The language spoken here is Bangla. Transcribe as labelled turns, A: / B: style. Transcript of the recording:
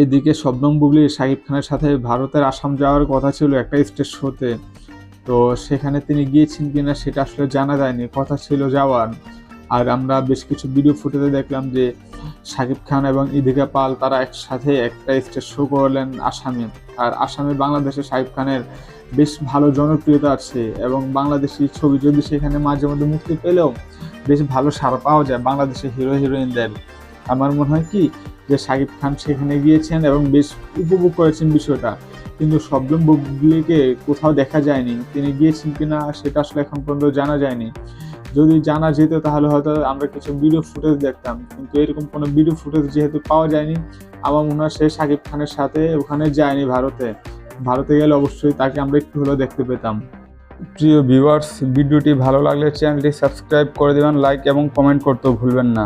A: এইদিকে শবনম বুবলি শাকিব খানের সাথে ভারতের আসাম যাওয়ার কথা ছিল একটা স্টেজ শোতে। তো সেখানে তিনি গিয়েছেন কিনা সেটা আসলে জানা যায়নি, কথা ছিল যাওয়ার। আর আমরা বেশ কিছু ভিডিও ফুটেজে দেখলাম যে শাকিব খান এবং ইদিকা পাল তারা একসাথে একটা স্টেজ শো করলেন আসামে। আর আসামে বাংলাদেশে শাকিব খানের বেশ ভালো জনপ্রিয়তা আছে এবং বাংলাদেশি ছবি যদি সেখানে মাঝে মধ্যে মুক্তি পেলেও বেশ ভালো সাড়া পাওয়া যায় বাংলাদেশের হিরো হিরোইনদের আমার মনে হয় কি যে শাকিব খান সেখানে গিয়েছেন এবং বেশ উপভোগ করেছেন বিষয়টা। কিন্তু শবনম বুবলিকে কোথাও দেখা যায়নি। তিনি গিয়েছেন কিনা সেটা আসলে এখন পর্যন্ত জানা যায়নি। যদি জানা যেত তাহলে হয়তো আমরা কিছু ভিডিও ফুটেজ দেখতাম। কিন্তু এরকম কোনো ভিডিও ফুটেজ যেহেতু পাওয়া যায়নি, আমার মনে হয় সে শাকিব খানের সাথে ওখানে যায়নি ভারতে। ভারতে গেলে অবশ্যই তাকে আমরা একটু হলেও দেখতে পেতাম। প্রিয় ভিউয়ার্স ভিডিওটি ভালো লাগলে চ্যানেলটি সাবস্ক্রাইব করে দেবেন লাইক এবং কমেন্ট করতেও ভুলবেন না।